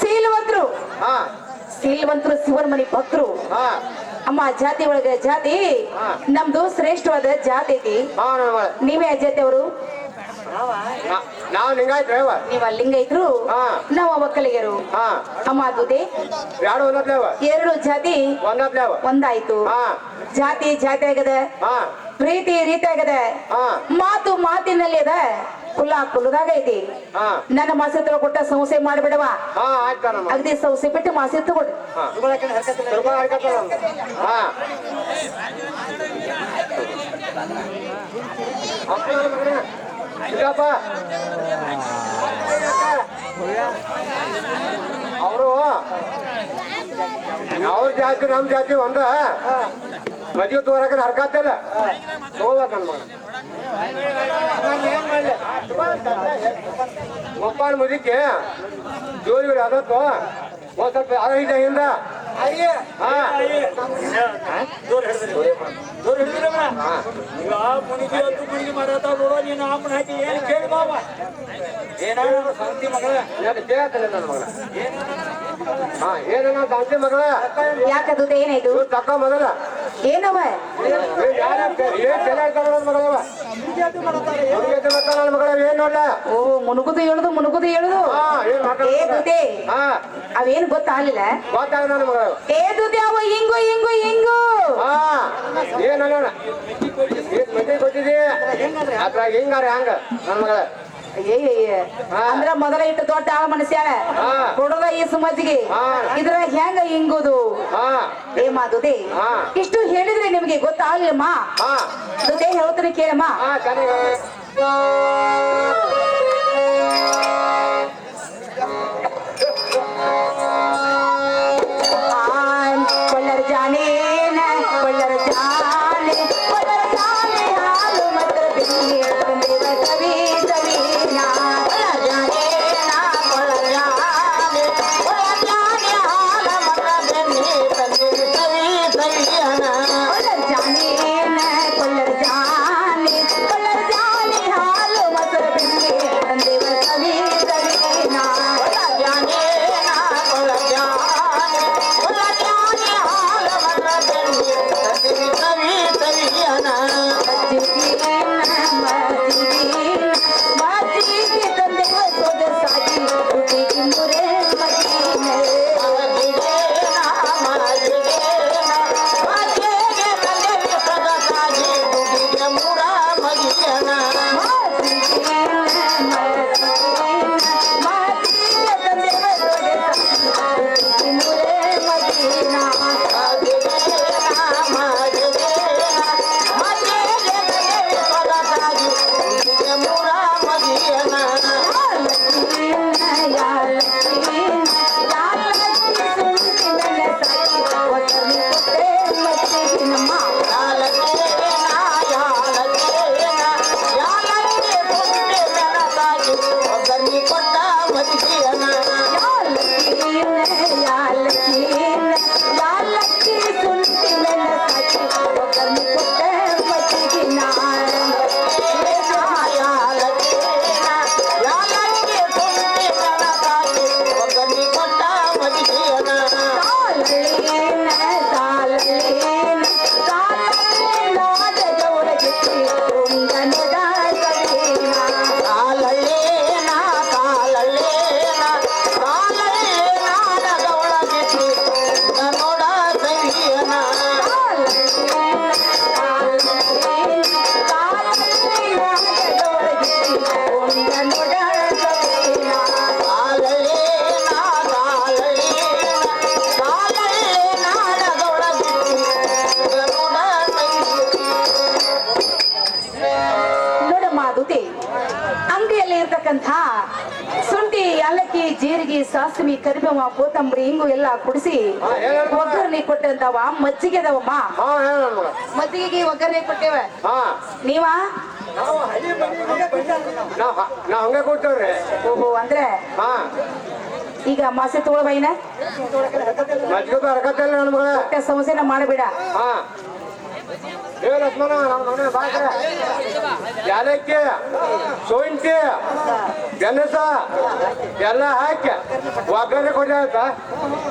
ಶೀಲವಂತರು. ಹಾ. ಶೀಲವಂತರು ಶಿವನ ಮನಿ ಭಕ್ತರು. ಹಾ. ಅಮ್ಮ ಜಾತಿ ಒಳಗ ಜಾತಿ. ನಮ್ದು ಶ್ರೇಷ್ಠವಾದ ಜಾತಿ ಐತಿ. ನೀವೇ ಅಜಾತಿ ಅವರು? ನಾವು ಲಿಂಗಾಯ್ತು ರೇವ ನೀವ ಲಿಂಗೈತ್ರು ಹಾ. ನಾವು ಒಕ್ಕಲಿಗರು ಹಾ. ಅಮ್ಮ ಅದುದೇ ಎರಡು ಒಂದತ್ಲೇವ ಎರಡು ಜಾತಿ. ಒಂದತ್ಲೇವ ಒಂದಾಯ್ತು. ಹಾ. ಜಾತಿ ಜಾತಿ ಆಗದ ಹಾ. ಪ್ರೀತಿ ರೀತಿ ಆಗದ ಹಾ. ಮಾತು ಮಾತಿನಲ್ಲಿ ಅದ. ಕುಲ ಕುಲದಾಗ ಐತಿ ಹಾ. ನನ್ನ ಮಾಸಿ ಕೊಟ್ಟ ಸಂಸ್ಥೆ ಮಾಡ್ಬಿಡವ ಹಾ ಆಯ್ತು ನಮ್ಮ ಅಗದಿ ಸಂಸ್ಥೆ ಬಿಟ್ಟು ಮಾಸಿ ನನ್ನ ಅವರು ಅವ್ರ ಜಾತಿ ನಮ್ ಜಾತಿ ಒಂದ. ಮದುವೆ ತೋರಕ ಹರ್ಕತ್ತಿಲ್ಲ ತಗೋಬೇಕ ಮಾಡತ್ತ ನೋಡೋ ಜೋರಿ ಅಮ್ಮನ ಒಂದ್ ಸ್ವಲ್ಪ ಕೇಳಿ ಹಿಂದ ಏನಾದ್ರು ಸಂತಿ ಮಗಳ? ಮಗಳ? ಮಗಳ? ಯಾಕದು ಏನಾಯ್ತು? ತಕ್ಕ ಮೊದಲ ಏನವ? ಓ, ಮುನುಗುದು ಹೇಳುದು ಮುನುಗುದು ಹೇಳುದು ಏ ದುದೆ, ಅವೇನು ಗೊತ್ತಾಗ್ಲಿಲ್ಲ? ಏ ದುದೆ, ಅವ ಹಿಂಗು ಹಿಂಗು ಹಿಂಗು ಹಾ ಏನ್ ಅಲ್ಲೋಣ ಏನ್ ಮದ್ವೆ ಕೊಟ್ಟಿದಿ ಅದ್ರಾಗ ಹಿಂಗಾರ ಹಂಗ ನನ್ನ ಮಗಳ. ಅಂದ್ರ ಮೊದಲ ಇಟ್ಟು ದೊಡ್ಡ ಆ ಮನುಷ್ಯನ. ಕೊಡದ ಈ ಸುಮತಿಗೆ ಇದ್ರ ಹೆಂಗ ಹಿಂಗುದು ಏ ಹಾ. ಇಷ್ಟು ಹೇಳಿದ್ರೆ ನಿಮ್ಗೆ ಗೊತ್ತಾಗ್ಲಿಮ್ಮ ದುದೆ ಹೇಳ್ತೀನಿ ಕೇಳಮ್ಮ. ಸಾಸಿವಿ ಕರಿಬೇವ ಕೋತಂಬರಿ ಹಿಂಗು ಎಲ್ಲ ಕುಡಿಸಿ. ಒಗ್ಗರಣೆ ಕೊಟ್ಟಂತವ ಮಜ್ಜಿಗೆ ಅದಾವಮ್ಮ ಮಜ್ಜಿಗೆಗೆ ಒಗ್ಗರಣೆ ಕೊಟ್ಟೇವ. ಹಾ. ನೀವ? ಹಂಗೆ ಓಹೋ ಅಂದ್ರೆ? ಹಾ. ಈಗ ಮಾಸೆ ತಗೊಳ್ಬೈನ ಮಜ್ಜಿಗೆ ಸಮಸ್ಯೆನ ಮಾಡಬೇಡ. ಹಾ ಏ ಲಕ್ಷ್ಮಣ ನಮ್ಮ ಮನೆ ಬಾಕ್ರೆ ಯಾಲಕ್ಕಿ ಸೋಯಿಂಟಿ ಗೆಣಸ, ಎಲ್ಲ ಹಾಕಿ ಒಗ್ಗರಣೆ ಕೊಡ್ಯಾಕ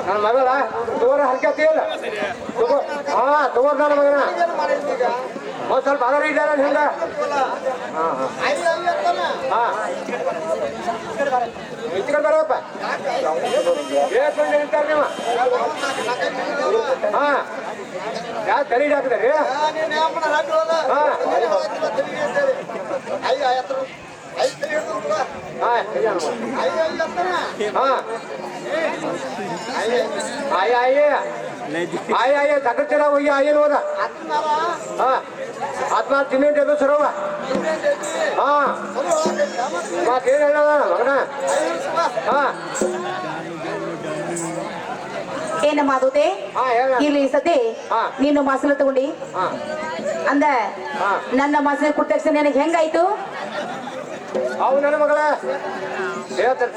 ನನ್ನ ಮಗಳ, ತೋರ ಹರ್ಕತಿ ಇಲ್ಲ. ಹಾ ತಗೋರ್ ನನ್ನ ಮಗನ. ಒಂದ್ ಸ್ವಲ್ಪ ಅದರ ಇದ್ದಾರ ಹಿಂಗ ಹಾ ಇಚ್ಕಡೆ ಬರಪ್ಪ. ನೀವು? ಹಾ. ಯಾವ ತರಿ ಹಾಕಿದ್ರಿ ಆಯ ಆಯ ಆಯ. ಆಯ ತಗಡ್ತೀರ ಹೋಗಿ ಆಯನ್ ಹೋದ ಹಾ. ಆತ್ಮ ತಿನ್ನಿಂದ ಎದು ಸರವ. ಹಾ. ಮತ್ತೇನು ಹೇಳದ ಮಗನ. ಹಾ. ಏನ ಮಾದುತೆ ಹಾ ಇಲ್ಲಿ ಸತಿ. ನೀನು ಮಸಲು ತಗೊಂಡಿ. ಅಂದ. ನನ್ನ ಮಸಲು ಕೊಟ್ಟ ತಕ್ಷಣ ನಿನಗೆ ಹೆಂಗಾಯ್ತು? ಅವು ನನ್ನ ಮಗಳ. ಹೇಳ್ತಾರೆ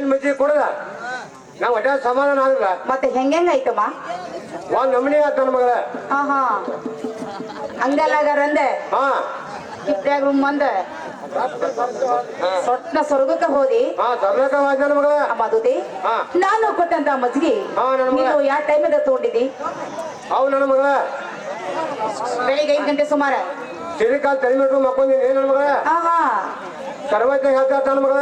ಯಾಕವ್ವ ಮಜಿ ಕೊಡದ ನಾವು ಒಟ್ಟ ಸಮಾಧಾನ ಆಗಲ್ಲ ಮತ್ತೆ ಹೆಂಗೆಂಗಾಯ್ತಮ್ಮ ಒಂದ್ ನಮನಿ ಆತ ನನ್ನ ಮಗಳ. ಹಾ ಹಾ. ಹಂಗಲ್ಲಾಗಾರಂದೆ ಹಾ. ರೂಮ್ ಸೊಟ್ನ ಸ್ವರ್ಗಕ್ಕೆ ಹೋದಿ? ಹಾ ಮಗಳ. ಹಾ. ನಾನು ಕೊಟ್ಟಂತ ಮಜ್ಗಿ ಹಾ. ನೀನು ಯಾವ ಟೈಮದ ತಗೊಂಡಿದ್ದಿ? ಅವ ನನ್ನ ಮಗಳ. ಬೆಳಿಗ್ಗೆ ಐದು ಗಂಟೆ ಸುಮಾರ. ಸಿರಿಕಾಲ್ ತಲೆ ಬಿಟ್ಟು ಮಕ್ಕೊಂದಿನಿ ನನ್ನ ಮಗಳ? ಸರ್ವಜ್ಞ ಹೇಳ್ತಾ ನನ್ನ ಮಗಳ?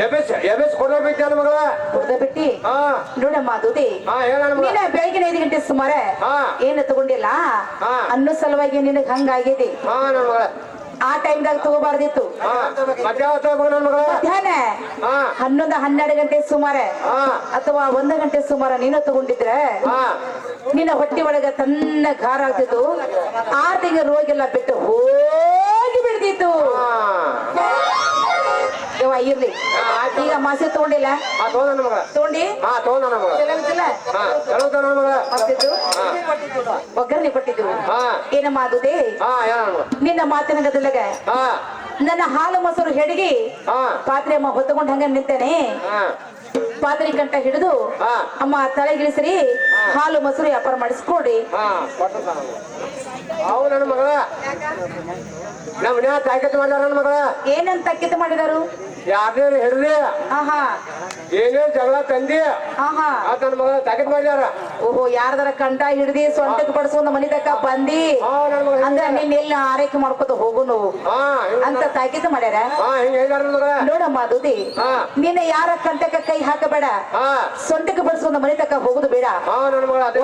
ಎಬೆಸ್ ಎಬೆಸ್ ಕೊಡಬೇಕು ನನ್ನ ಮಗಳ? ಕುಡ್ದ ಬಿಟ್ಟಿ? ಹಾ. ನೋಡಮ್ಮ ದುದಿ. ಹಾ ಹೇಳ ನನ್ನ ಮಗಳ. ಬೆಳಗಿನ ಐದು ಗಂಟೆ ಸುಮಾರ? ಹಾ. ಏನು ತಗೊಂಡಿಲ್ಲ? ಹಾ. ಅನ್ನೋ ಸಲುವಾಗಿ ನಿನಗೆ ಹಂಗಾಗಿದೆ. ಹಾ ನನ್ನ ಮಗಳ. ಆ ಟೈಮ್ದಾಗ ತಗೋಬಾರ್ದಿತ್ತು. ಹಾ. ಮಧ್ಯಾಹ್ನ ಹಾ. ಹನ್ನೊಂದು ಹನ್ನೆರಡು ಗಂಟೆ ಸುಮಾರ? ಹಾ. ಅಥವಾ ಒಂದು ಗಂಟೆ ಸುಮಾರ ನೀನು ತಗೊಂಡಿದ್ರೆ? ಹಾ. ನಿನ್ನ ಹೊಟ್ಟೆ ಒಳಗ ತನ್ನ ಗಾರ ಆಗ್ತಿತ್ತು. ಆರು ತಿಂಗಳ ರೋಗೆಲ್ಲ ಬಿಟ್ಟು ಹೋಗಿ ಯವ್ವ ಇರ್ಲಿ. ಈಗ ಮಾಸಿ ತಗೊಂಡಿಲ್ಲ? ಆ ತಗೊಂಡಿ ಹಾ ಹಾ ಒಗ್ಗರಣೆ ಕೊಟ್ಟಿದ್ದು. ಹಾ. ಏನಮ್ಮ ಅದುದೇ ಹಾ ನನ್ನ ಮಾತಿನ ಗದಲಗ ಹಾ. ನನ್ನ ಹಾಲು ಮೊಸರು ಹೆಡಗಿ ಪಾತ್ರೆ ಅಮ್ಮ ಹೊತ್ತಕೊಂಡು ಹಂಗ ನಿಂತೇನೆ. ಪಾತ್ರೆ ಕಂಟ ಹಿಡಿದು. ಅಮ್ಮ ತಲೆಗಿಳಿಸ್ರಿ ಹಾಲು ಮೊಸರು ವ್ಯಾಪಾರ ಮಾಡಿಸ್ಕೊಡಿ. ನಮ್ಮ ಮನ್ಯಾಗ ತಾಕತ್ತು ಮಾಡ್ಯಾರ ನನ್ನ ಮಗಳ? ಏನಂತ ತಕ್ಕಿತ ಮಾಡಿದಾರು? ಯಾರೇ ಹಿಡ್ದೆ ಏನೇ ಜಗಳ ತಂದಿ ಆ ಮಗ ತಾಕತ್ ಮಾಡ್ಯಾರ ಓಹೋ ಯಾರ್ದಾರ ಕಂಡ ಹಿಡ್ದಿ ಸೊಂಟಕ್ಕೆ ಬಡಿಸ್ಕೊಂಡ್ ಮನಿ ತಕ್ಕ ಬಂದಿ? ನೀನ್ ಅಂದ್ರ ನಿನ್ನ ಎಲ್ಲ ಆರೈಕೆ ಮಾಡ್ಕೊತ ಹೋಗು ನೋವು. ಅಂತ ತಾಕೀತು ಮಾಡ್ಯಾರ? ನೋಡಮ್ಮ ದುದಿ ನಿನ್ನ ಯಾರ ಕಂಟಕ್ಕ ಕೈ ಹಾಕಬೇಡ. ಸೊಂಟಕ್ಕೆ ಬಡಿಸ್ಕೊಂಡ್ ಮನಿ ತಕ್ಕ ಹೋಗುದು ಬೇಡ.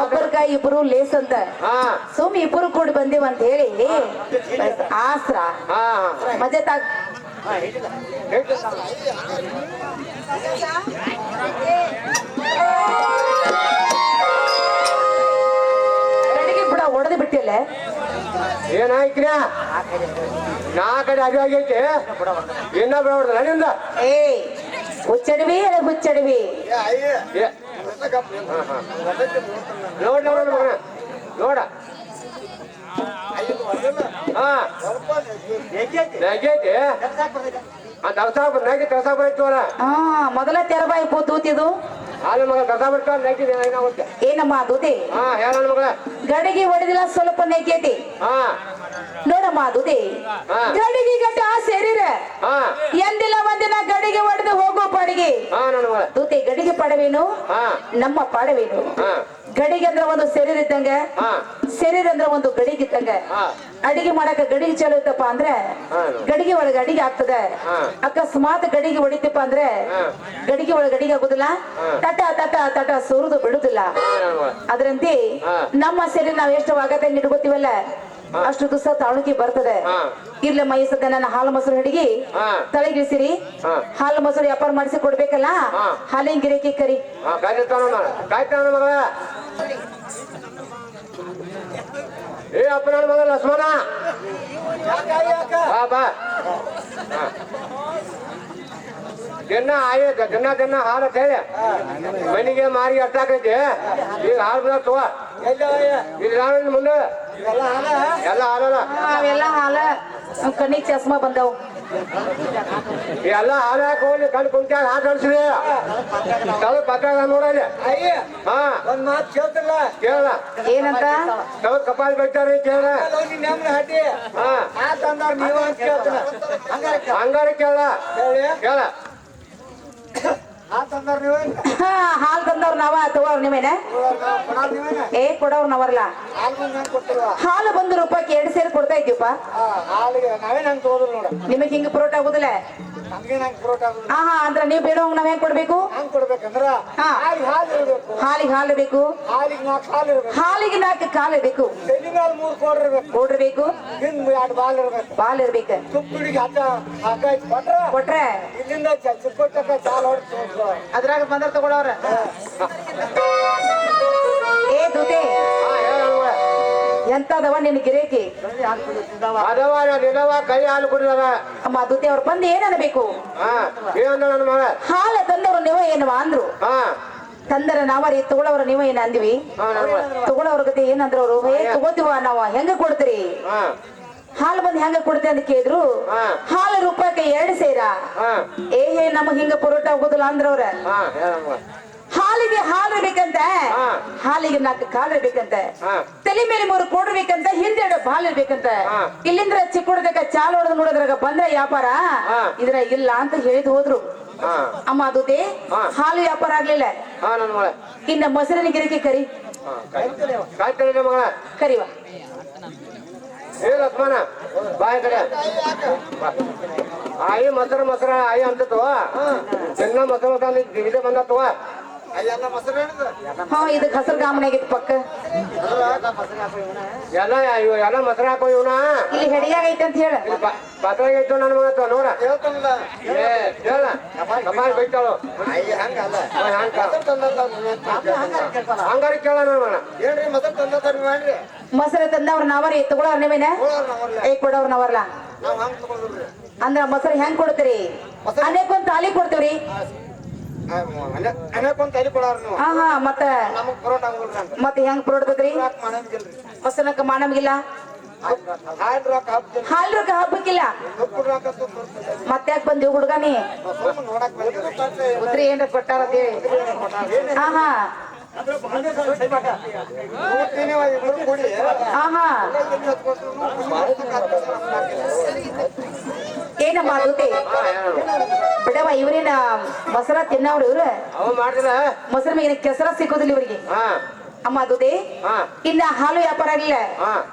ಒಬ್ಬರ ಕೈ ಇಬ್ರು ಲೇಸ್ ಅಂತ. ಹಾ. ಸುಮ್ ಇಬ್ರು ಕೂಡಿ ಬಂದೇವಂತ ಹೇಳಿ. ಆಸ್ರ ಮಜೆ ಕಡೆಗೆ ಬಿಡ ಒಡೆದು ಬಿಟ್ಟಿಲ್ಲ ಏನಾಯ್ಕ್ರಿ ನಾ ಕಡೆ ಅದೇ ಆಗೈತಿ ಇನ್ನ ಬಿಡೋಡ್ದಲ್ಲ ನಿಂದ ಏ ಹುಚ್ಚಡವಿ ಅಲ್ಲ ಹುಚ್ಚಡವಿ ಏ, ಹಾ, ಹಾ. ನೋಡ್ ನೋಡ ಮಗನ ನೋಡ ಹಾ. ನೆಗೈತಿ ಆ ತರ್ಸಾಕ ನೆಗಿ ತರ್ಸಾಕ ಬರ್ತವಲ್ಲ ಹಾ ಮೊದಲ ತೆರಬಾಯಿ ಪೂ ತೂತಿದು ಹಾಲು ಮಗ ತರ್ಸಾ ಬಿಡ್ತಾವ ನೆಗಿದ ಏನಾಗುತ್ತೆ ಏನಮ್ಮ ದೂತಿ? ಹಾ ಹೇಳ ಮಗಳ. ಗಡಿಗೆ ಹೊಡೆದಿಲ್ಲ ಸ್ವಲ್ಪ ನೆಗೆತಿ. ಹಾ. ನೋಡಮ್ಮ ದುದಿ. ಗಡಿಗೆ ಗಟ್ಟ ಸೇರಿರ. ಹಾ. ಎಂದಿಲ್ಲ ಒಂದಿನ ಗಡಿಗೆ ಹೊಡೆದು ಹೋಗೋ ಪಾಡಿಗೆ. ದೂತಿ ಗಡಿಗೆ ಪಾಡವೇನು? ಹಾ. ನಮ್ಮ ಪಾಡವೇನು? ಹಾ. ಗಡಿಗೆ ಅಂದ್ರೆ ಒಂದು ಶರೀರ ಇದ್ದಂಗೆ ಶರೀರ ಅಂದ್ರ ಒಂದು ಗಡಿಗೆ ಇದ್ದಂಗೆ. ಅಡಿಗೆ ಮಾಡಕ ಗಡಿಗೆ ಚಲೋ ಇತ್ತಪ್ಪ ಅಂದ್ರೆ ಗಡಿಗೆ ಒಳಗೆ ಅಡಿಗೆ ಆಗ್ತದೆ. ಅಕಸ್ಮಾತ್ ಗಡಿಗೆ ಹೊಡಿತಪ್ಪ ಅಂದ್ರೆ ಗಡಿಗೆ ಒಳಗೆ ಅಡಿಗೆ ಆಗುದಿಲ್ಲ. ತಟ ತಟ ತಟ ಸುರಿದು ಬಿಡುದಿಲ್ಲ. ಅದರಂತೆ ನಮ್ಮ ಶರೀರ ನಾವ್ ಎಷ್ಟು ವಾಗತೆ ಇಟ್ಕೋತೀವಲ್ಲ ಅಷ್ಟು ದಿವಸ ತಾಳುಕಿ ಬರ್ತದೆ. ಇರ್ಲಿ ಮೈ ಮೈಸದ ನನ್ನ ಹಾಲು ಮೊಸರು ಹಿಡಿಗಿ ತಳಗಿಳಿಸಿರಿ. ತಲೆಗಿಳಿಸಿರಿ ಹಾಲು ಮೊಸರು ವ್ಯಾಪಾರ ಮಾಡಿಸಿ ಕೊಡ್ಬೇಕಲ್ಲ. ಹಾಲಿನ ಗಿರಕಿ ಕರಿ. ಏ ಅಪ್ಪನ ಮಗ ಲಕ್ಷ್ಮಣ. ಬಾ. ಗನ್ನ ಆಯ ದಿನ ಹಾಲು ಅಂತ ಹೇಳಿ ಮನಿಗೆ ಮಾರಿ ಅಟ್ಟಾಕೈತಿ ಈಗ ಹಾಲು ಬಿಡ ತಗೋ. ಮುಂದೆ. ಎಲ್ಲ ಹಾಲ? ಎಲ್ಲ ಹಾಲ. ಕಣ್ಣಿಗ್ ಚಸ್ಮಾ ಬಂದವು. ಎಲ್ಲ ಹಾಲು ಹಾಕಿ ಹೋಗಿ ಕಣ್ ಕುಂತ್ಯಾಗ ಕಳ್ಸಿರಿ ತಲೆ ಪಕ್ಕ ನೋಡಲ್ಲ ಹಾ. ಒಂದ್ ಮಾತು ಕೇಳ್ತಿಲ್ಲ ಕೇಳ ಏನಂತ? ಕಳು ಕಪಾಲ್ ಬಿಡ್ತಾರೆ ಕೇಳ ನಿನ್ನ ನೆಮ್ಮದಿ ಹಟ್ಟಿ ಹಾ. ಆ ತಂದಾರ ನೀವು ಅಂತ ಕೇಳ್ತಾರ ಹಂಗಾರ ಕೇಳ. ಕೇಳ ಆ ತಂದಾರ ನೀವು ಅಂತ ಹಾ ಹಾಲ್ ತಂದವ್ರ ನಾವ ತಗೋರ್ ನೀವೇನ ಕೊಡಾರ ನೀವೇನ? ಏ ಕೊಡವ್ರ ನಾವರ್ಲ. ಹಾಲು ಬಂದು ರೂಪಾಯಿ ಎರಡು ಸೇರಿ ಕೊಡ್ತಾ ಇದ್ದೀವಪ್ಪ. ನಿಮಗ್ ಹಿಂಗ ಪ್ರೋಟ್ ಆಗುದಿಲ್ಲ. ಹಾ ಹಾ ಅಂದ್ರ ನೀವ್ ಬೇಡ ನಾವ್ ಹೆಂಗ್ ಕೊಡ್ಬೇಕು. ಹಾಲಿಗೆ ಹಾಲು ಇರ್ಬೇಕು. ಹಾಲಿಗೆ ಹಾಲು ಬೇಕು ಹಾಲಿಗೆ ನಾಲ್ಕು ಕಾಲು ಇರ್ಬೇಕು. ಹಿಂಗ್ ಬಾಲ್ ಇರ್ಬೇಕು. ಕೊಟ್ರ? ಅದ್ರಾಗ ಬಂದ್ರ ತಗೊಳವ್ರ ಏ ದೂತೆ ಎಂತದವ ನಿನ್ ಗಿರೇಕಿ ಅದವ ನಿಲವ ಕೈ ಹಾಲು ಕುಡಿದವ. ಅಮ್ಮ ದೂತೆ ಅವ್ರು ಬಂದು ಏನ್ ಅನ್ಬೇಕು? ಹಾಲ ತಂದವ್ರು ನೀವು ಏನವ ಅಂದ್ರು? ತಂದರ ನಾವರಿ ತಗೊಳವ್ರ ನೀವ ಏನ್ ಅಂದ್ವಿ ತಗೊಳವ್ರ ಗತಿ ಏನಂದ್ರ ಅವ್ರು ತಗೋತೀವ ನಾವ? ಹೆಂಗ ಕೊಡ್ತೀರಿ? ಹಾಲು ಬಂದ್ ಹೆಂಗ ಕೊಡ್ತೇ ಅಂತ ಕೇಳಿದ್ರು. ಹಾಲು ರೂಪಾಯಿಗೆ ಎರಡು ಸೇರ. ಏ ಏ ನಮಗ್ ಹಿಂಗ ಪುರೋಟ ಹೋಗುದಿಲ್ಲ ಅಂದ್ರವ್ರ. ಹಾಲಿಗೆ ಹಾಲು ಬೇಕಂತ. ಹಾಲಿಗೆ ನಾಲ್ಕು ಕಾಲು ಇರ್ಬೇಕಂತ ಹಾ. ತಲೆ ಮೇಲೆ ಮೂರು ಕೊಡ್ಬೇಕಂತ ಹಿಂದೆರಡು ಬಾಲ್ ಇರ್ಬೇಕಂತ. ಇಲ್ಲಿಂದ್ರ ಚಿಕ್ಕ ಚಾಲು ಹೊಡೆದು ನೋಡಿದ್ರಾಗ ಬಂದ್ರೆ ವ್ಯಾಪಾರ. ಇದ್ರ ಇಲ್ಲ ಅಂತ ಹೇಳಿದ್ ಹೋದ್ರು. ಅಮ್ಮ ಅದುದೇ ಹಾ. ಹಾಲು ವ್ಯಾಪಾರ ಆಗ್ಲಿಲ್ಲ. ಇನ್ನ ಮೊಸರಿನ ಗಿರಕಿ ಕರಿ. ಕರಿವ. ಏ ಲಕ್ಷ್ಮಣ ಬಾಯ್ ಕಡೆ. ಆಯಿ ಮೊಸರು ಮೊಸರ ಆಯಿ ಅಂತತ್ವ ಚೆನ್ನ ಮೊಸರು ತಂದು ಬಂದ ಬಂದತ್ವ ಹಾ ಇದಕ್ ಹಸರು ಪಕ್ಕ. ಎಲ್ಲ ಇವ್ ಎಲ್ಲ ಮೊಸರು ಹಾಕೋ ಇವನ? ಇಲ್ಲಿ ಹೆಡಿಯಾಗ ಐತೆ ಅಂತ ಹೇಳ. ಪಾತ್ರೆ ಐತು ನನ್ನ ನೋಡ ಏ ಹೇಳ. ಕಮಾಲ್ ಬೈತಾಳು ಹಂಗಾರ ಕೇಳ ನನ್ನ ಮೊಸರು ತಂದವ್ರ ನಾವರಿ ತಗೊಳವ್ರ ನೀವೇನ? ಏ ಕೊಡವ್ರ ನಾವರ್ಲ ಅಂದ್ರ ಮೊಸರು ಹೆಂಗ್ ಕೊಡ್ತೀರಿ? ಅನೇಕ ಒಂದ್ ತಾಲಿ ಕೊಡ್ತೀವ್ರಿ. ಹಾ ಹಾ ಮತ್ತೆ? ಮತ್ತ ಹೆಂಗ್ ಕೊಡ್ತದ್ರಿ ಮೊಸರಕ್ಕ ಮಾಡಂಗಿಲ್ಲ ಹಾಲ್ ರೊಕ್ಕ ಹಬ್ಬಕ್ಕಿಲ್ಲ ಮತ್ತ್ಯಾಕ್ ಬಂದಿ ಹುಡುಗನಿ ಉದ್ರಿ ಏನ್ರ ಕೊಟ್ಟಾರ. ಹಾ ಹಾ. ಏನಮ್ಮ ದೂತಿ ಬಿಡವ ಇವ್ರೇನ ಮೊಸರ ತಿನ್ನವ್ರು ಇವ್ರು? ಮೊಸರ ಮೇಗಿನ ಕೆಸರ ಸಿಕ್ಕೋದಿಲ್ಲ ಇವರಿಗೆ? ಹಾ. ಅಮ್ಮ ದುಡಿ ಹಾ. ಇನ್ನ ಹಾಲು ವ್ಯಾಪಾರ ಆಗ್ಲಿಲ್ಲ.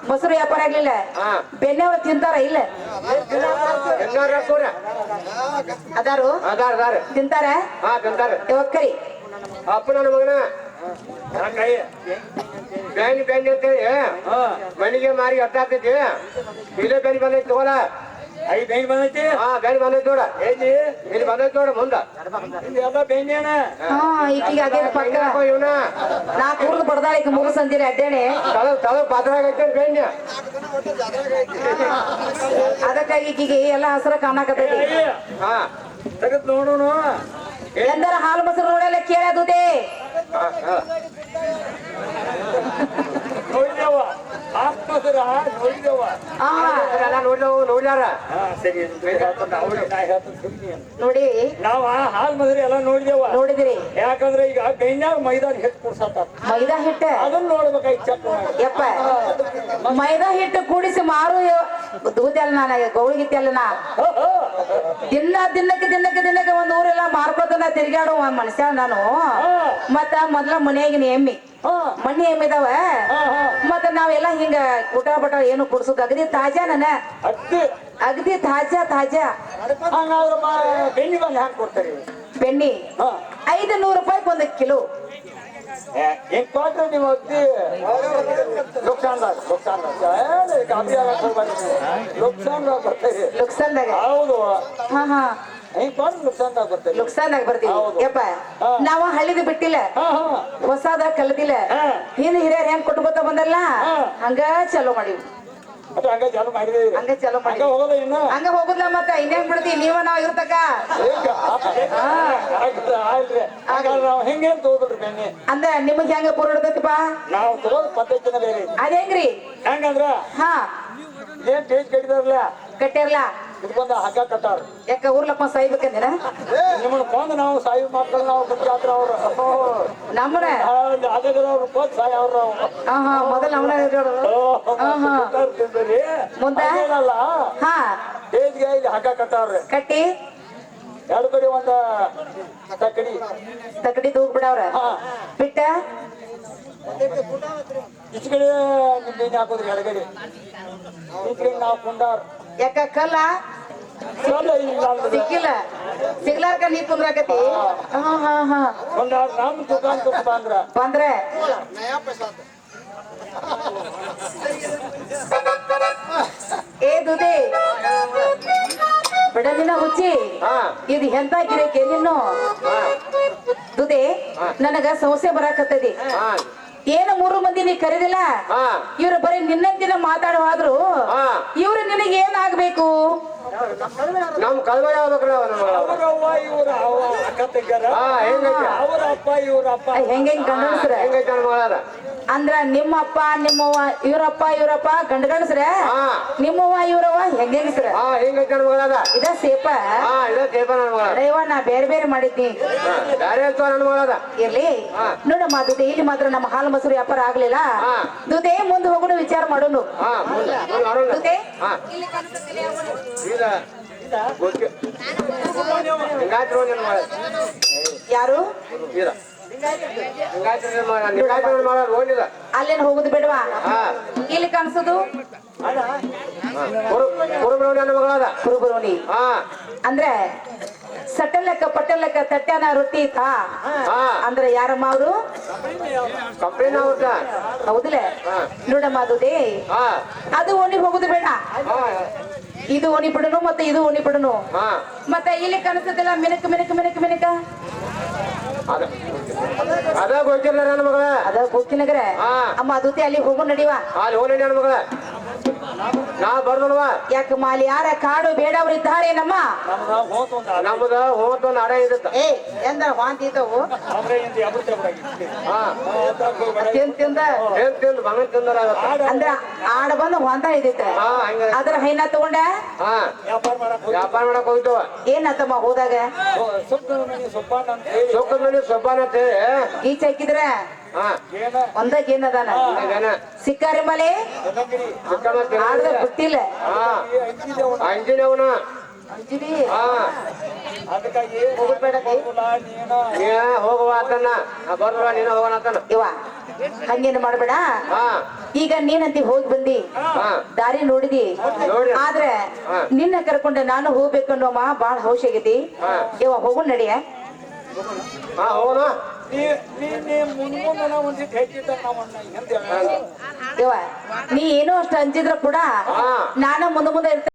ಮೊಸರು ವ್ಯಾಪಾರ ಆಗ್ಲಿಲ್ಲ? ಹಾ. ಬೆಣ್ಣೆವ್ರು ತಿಂತಾರ ಇಲ್ಲ? ಅದಾರು? ಅದಾರ ಅದಾರ. ತಿಂತಾರ? ಹಾ ತಿಂತಾರ. ಒಕ್ಕರಿ ಅಪ್ಪ ನನ್ನ ಮಗನ. ಬ್ಯಾನಿ ಬ್ಯಾನಿ ಅಂತೇಳಿ. ಮನೆಗೆ ಮಾರಿ ಅರ್ಥ ಆಗ್ತೈತಿ. ಇಲ್ಲೇ ಬ್ಯಾನಿ ಬಂದೈತಿ ತಗೋಲ. ಐ ಬೆಂಗ್ ಬಂದೈತಿ? ಹಾ ಬ್ಯಾನಿ ಬಂದೈತಿ ನೋಡ. ಎಲ್ಲಿ? ಇಲ್ಲಿ ಬಂದೈತಿ ನೋಡ ಮುಂದ. ಎಲ್ಲ ಅಣ್ಣ. ಇವನ. ನಾ ಕೂರ್ದು ಬಡ್ದಾಳ ಈಗ ಮುಗಿಸ್ ಅಂದಿರಿ ಅಡ್ಡಾಣೆ ತಳ ತಳ ಪಾತ್ರ ಆಗೈತೆ ಬ್ಯಾನಿ. ಅದಕ್ಕಾಗಿ ಈಗೀಗ ಎಲ್ಲ ಹಸರ ಕಾಣಕತ್ತೈತಿ. ಹಾ. ತೆಗೆದ್ ನೋಡೋಣ ಎಂದರ ಹಾಲು ಮೊಸರು ನೋಡಲ್ಲ ಕೇಳದುದೇ ಹಾ ಹಾ ನೋಡಿದೇವ ನೋಡಿದೇವ. ನೋಡ್ಲವು ಸರಿ. ನೋಡಿ. ನಾವ ಹಾಲ್ ಮದ್ರಿ ಎಲ್ಲ ನೋಡಿದೇವ. ನೋಡಿದಿರಿ. ಯಾಕಂದ್ರೆ ಈಗ ಗೈನ್ಯಾಗ ಮೈದಾನ ಹಿಟ್ಟು ಕುಡ್ಸತ್ತ ಮೈದಾ ಹಿಟ್ಟ? ಅದನ್ನ ನೋಡ್ಬೇಕಾಯ್ತು ಚೆಕ್ ಯಪ್ಪ. ಮೈದಾ ಹಿಟ್ಟು ಕೂಡಿಸಿ ಮಾರು ದೂದಲ್ ನಾನ ನಾನು ಗೌಳಿಗಿತ್ತಿ ಅಲ್ಲ ನಾ. ದಿನ ದಿನಕ್ಕೆ ದಿನಕ್ಕೆ ದಿನಕ್ಕೆ ಒಂದ್ ಊರೆಲ್ಲ ಮಾರ್ಕೋತನ ತಿರ್ಗಾಡೋ ಒಂದ್ ಮನುಷ್ಯ ನಾನು. ಮತ್ತ ಮೊದ್ಲ ಮನೆಯಾಗಿನ ಎಮ್ಮಿ. ಮಣ್ಣಿ ಎಮ್ಮಿದಾವ? ಮತ್ತ ನಾವೆಲ್ಲ ಹಿಂಗ ಊಟ ಬಟ ಏನು ಕುಡ್ಸೋಕ್ ಅಗದಿ ತಾಜಾ ನನ? ಅಗದಿ ತಾಜಾ ತಾಜಾ. ಬೆಣ್ಣಿ ಬಂದು ಹ್ಯಾಂಗ ಕೊಡ್ತಾರೆ? ಬೆಣ್ಣಿ ಐದು ನೂರು ರೂಪಾಯಿ ಒಂದು ಕಿಲೋ. ಹೆಂಗ್ ಕೊಟ್ರೆ ನೀವು ಅಗ್ದಿ ಲುಕ್ಸಾನ್ದಾಗ ಲುಕ್ಸಾನ್ದಾಗ. ಏನ್ ಈಗ ಅಭಿ ಆಗಕ್ ಹೋಗ್ಬೇಡಿ ನೀವು. ಲುಕ್ಸಾನ್ದಾಗ ಬರ್ತೀರಿ. ಲುಕ್ಸಾನ್ದಾಗ? ಹೌದು. ಹಾ ಹಾ. ಹೆಂಗ್ ಆಗಿ ಬರ್ತೀವಿ. ಯಪ್ಪ ನಾವು ನಾವ ಹಳ್ಳಿದ ಬಿಟ್ಟಿಲ್ಲ. ಹೊಸಾದ ಕಲ್ತಿಲ್ಲ. ಹಿಂದ ಹಿರಿಯರ್ ಹೆಂಗ್ ಕೊಟ್ಕೋತ ಬಂದಲ್ಲ. ಹಂಗ ಚಲೋ ಮಾಡಿವಿ. ಹಂಗ ಚಾಲು ಹಂಗ ಚಲೋ ಮಾಡಿ ಹೋಗುದಿಲ್ಲ ಮತ್ತ ಇನ್ನೇನ್ ಬಿಡ್ತಿ? ನೀವ ನಾವ್ ಇರ್ತಕ ಅಂದ್ರೆ ನಾವು ಹೆಂಗೆ ನಿಮಗ್ ಹೆಂಗ ನಾವು ತಗೋದ್ ಪದ್ಧತಿನ ಬೇರೆ ಐತಿ. ಅದ್ ಹೆಂಗ್ರಿ ಹೆಂಗಂದ್ರ? ಹಾ. ಏನ್ ಟೇಜ್ ಕಟ್ಟಿದಾರಲ್ಲ ಕಟ್ಟಿರ್ಲ? ಇದಕ್ಕೊಂದು ಹಗ್ಗ ಕಟ್ಟಾರ ಯಾಕ ಊರ್ಲಪ್ಪ ಸಾಯ್ಬೇಕಂದಿನ ನಿಮ್ಮನ್ನ ಕೊಂದು ನಾವು ಸಾಯಿ ಮಕ್ಕಳು ನಾವು ಜಾತ್ರೆ ಅವ್ರು. ನಮ್ಮನ ಅದೇವ್ರು ಕೊಂದ್ ಸಾಯ ಅವ್ರು ಹಾ ಹಾ ಮೊದಲ? ಮುಂದಲ್ಲ ಹಾ ಟೇಜ್ಗೆ ಇಲ್ಲಿ ಕಟ್ಟಾರ್ರಿ ಕಟ್ಟಿ? ಎರಡು ಕಡೆ ಒಂದ ತಕ್ಕಡಿ. ತಕಡಿ ತೂಗ್ ಬಿಡವ್ರ? ಹಾ. ಬಿಟ್ಟ? ಈಚ ಕಡೆ ನಿಮ್ ಬೆಣ್ಣೆ ಹಾಕೋದ್ರಿ? ಎಡಗಡೆ. ಈ ಕಡೆ ನಾವು ಕುಂಡಾರ್. ಯಾಕ ಕಲ್ಲ? ಸಿಕ್ಕಿಲ್ಲ. ಸಿಗ್ಲಾರ್ಕ ನೀ ಕುಂದ್ರಾಕತಿ ಹಾ. ಹಾ ಹಾ ನಮ್ ದುಕಾನ್ ಬಂದ್ರ ಬಂದ್ರೆ? ಏ ದುದಿ ಬಿಡಲಿನ ಹುಚ್ಚಿ. ಇದು ಎಂತ ಗಿರಕ್ಕೆ ನಿನ್ನು? ದುದಿ ನನಗ ಸಮಸ್ಯೆ ಬರಾಕತ್ತದಿ ಏನು ಮೂರು ಮಂದಿ ನೀ ಕರೀದಿಲ್ಲ? ಹಾ. ಇವ್ರು ಬರೀ ನಿನ್ನಂತಿನ ಮಾತಾಡುವಾದ್ರು ಇವ್ರು ನಿನಗೆ ಏನಾಗ್ಬೇಕು ನಮ್ ಕಲ್ವ ಯಾವ್ಬೇಕ್ರಿ ಅವನ ಇವ್ರ ಅವ್ವ ಅಕ್ಕ ತಂಗ್ಯಾರ? ಹಾ ಹೆಂಗೈತೆ? ಅವ್ರ ಅಪ್ಪ ಇವ್ರ ಅಪ್ಪ. ಹೆಂಗ ಹೆಂಗ್ ಗಂಡಸ್ರ ಹೆಂಗೈತೆ ನನ್ನ ಮಗಳ ಅಂದ್ರ ನಿಮ್ಮಪ್ಪ ನಿಮ್ಮವ್ವ ಇವ್ರಪ್ಪ ಇವ್ರಪ್ಪ ಗಂಡ ಗಂಡಸ್ರ ಹಾ. ನಿಮ್ಮವ್ವ ಇವ್ರವ್ವ ಹೆಂಗ್ ಹೆಂಗಸ್ರ? ಹಾ ಹೆಂಗೈತೆ ಇದ ಸೇಪ? ಹಾ ಇದ ದೇಪ ನನ್ನ ಮಗಳ ಅಡೇವ ನಾ ಬೇರೆ ಬೇರೆ ಮಾಡಿದ್ನಿ. ನೋಡ ಇರ್ತವ ನನ್ನ ಮಗಳದ ಇರ್ಲಿ. ಹಾ. ನೋಡಮ್ಮ ದುಡ್ಡು ಇಲ್ಲಿ ಮಾತ್ರ ನಮ್ಮ ಹಾಲು ಮೊಸರು ವ್ಯಾಪಾರ ಆಗ್ಲಿಲ್ಲ. ಹಾ. ದುಡ್ಡೇ ಮುಂದೆ ಹೋಗೋಣ ವಿಚಾರ ಮಾಡೋನು. ಹಾ ಮುಂದೆ ಮುಂದೆ ಮಾಡೋಣ. ದುಡ್ಡೇ ಹಾ. ಈಗ ಯಾರು? ಹೋಗಿಲ್ಲ ಅಲ್ಲೇನ್ ಹೋಗುದು ಬೇಡವಾ? ಇಲ್ಲಿ ಕಾಣಿಸೋದು? ಕುರುಬ್ರವಣಿ ಅಂದ್ರೆ ಸಟಲಕ್ಕ ಪಟಲಕ್ಕ ತಟ್ಯಾನ ರೊಟ್ಟಿ ತಾ ಹಾ. ಅಂದ್ರೆ ಯಾರಮ್ಮ ಅವರು? ಹೌದಲೇ. ನೋಡಮ್ಮ ಅದುದೇ ಹಾ. ಅದು ಓಣಿ ಹೋಗುದು ಬೇಡ. ಹಾ. ಇದು ಓಣಿ ಬಿಡನು ಮತ್ತೆ ಇದು ಓಣಿ ಬಿಡನು ಹಾ. ಮತ್ತೆ ಇಲ್ಲಿ ಕಾಣಿಸ್ತದಿಲ್ಲ ಮಿನಕ್ ಮಿನಕ ಮಿನಕ್ ಮಿನಕ. ಅದ ಗೋಚಿಲ್ಲ ಗೊತ್ತಿಲ್ಲ ನನ್ನ ಮಗಳ. ಅದ ಗೋಕಿನಗರ. ಅಮ್ಮ ಅದುತಿ ಅಲ್ಲಿ ಹೋಗು ನಡಿವಾ. ಅಲ್ಲಿ ಹೋಗಿ ನನ್ನ ಮಗಳ. ನಾ ಬರ್ದಲ್ವಾ? ಯಾಕೆ ಮಾಲಿ ಯಾರ ಕಾಡು ಬೇಡವ್ರು ಇದ್ದಾರೆ ನಮ್ಮ? ನಮ್ದ ಹೋತ ಒಂದು ನಮ್ದ ಹೋತ್ ಒಂದು ಅಡ ಇದ್ದ ಏ ಎಂದ ವಾಂತಿ ಇದ್ದವು? ತಿಂದ? ತಿಂದ ತಿಂದು ತಿಂದರ ಆಗತ್ತ ಅಂದ್ರ ಆಡ ಬಂದು ಹೊಂತ ಇದ್ದಿತ್ತ. ಹಾ ಅದ್ರ ಹೈನ ತಗೊಂಡ? ಹಾ. ವ್ಯಾಪಾರ ಮಾಡಕ್ ಹೋಗಿದ್ದವ. ಏನಾತಮ್ಮ ಹೋದಾಗ? ಸೊಪ್ಪ ಮನೆ ಸೊಪ್ಪಾನ ಅಂತ ಸೊಬ್ಬಾನ ಹೇಳಿ. ಈಚ ಹಾಕಿದ್ರ? ಒಂದಾಗ ಏನದಾನ? ಹಂಗೇನ ಸಿಕ್ಕಾರಿ ಮಲೆ? ಗೊತ್ತಿಲ್ಲ ಆಡ್ದ ಹೋಗುವ ಆತನ. ನೀನ ಹೋಗೋಣ ಆತನ. ಇವ ಹಂಗೇನು ಮಾಡ್ಬೇಡ? ಹಾ. ಈಗ ನೀನಂತಿ ಹೋಗಿ ಬಂದಿ. ಹಾ. ದಾರಿ ನೋಡಿದಿ. ನೋಡಿ. ಆದ್ರೆ ನಿನ್ನ ಕರ್ಕೊಂಡೆ ನಾನು ಹೋಗ್ಬೇಕನ್ನೋ ಮಾ ಬಾಳ ಹೌಶ್ ಆಗೈತಿ. ಇವ ಹೋಗು ನಡಿಯ. ಹಾ ಹೋಗೋಣ. ನೀ ಏನೋ ಅಷ್ಟು ಅಂಜಿದ್ರ ಕೂಡ ಹಾ. ನಾನು ಮುಂದೆ ಮುಂದೆ ಇರ್ತೀನಿ